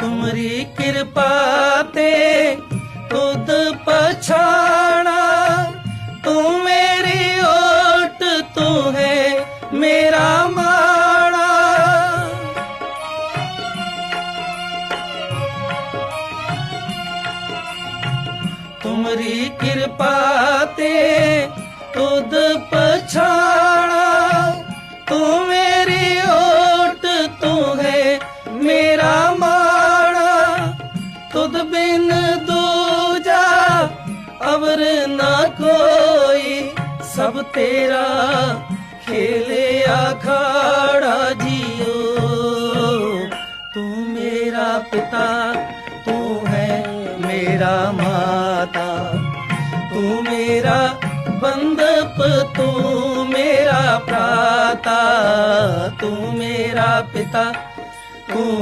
ਤੁਮਰੀ ਕਿਰਪਾ ਤੇ ਤੁਧ ਪਛਾਣਾ। ਤੂੰ ਮੇਰੀ ਓਟ, ਤੂੰ ਹੈ ਮੇਰਾ ਮਾਣਾ। ਤੁਮਰੀ ਕਿਰਪਾ ਤੇ ਤੁਧ ਬਿਨ ਦੂਜਾ, ਅਵਰ ਨਾ ਕੋਈ। ਸਭ ਤੇਰਾ ਖੇਲੇ ਅਖਾੜਾ ਜੀਓ। ਤੂੰ ਮੇਰਾ ਪਿਤਾ, ਤੂੰ ਹੈ ਮੇਰਾ ਮਾਤਾ। ਤੂੰ ਮੇਰਾ ਬੰਦਪ ਤੂੰ ਮੇਰਾ ਭਰਾਤਾ। ਤੂੰ ਮੇਰਾ ਪਿਤਾ, ਤੂੰ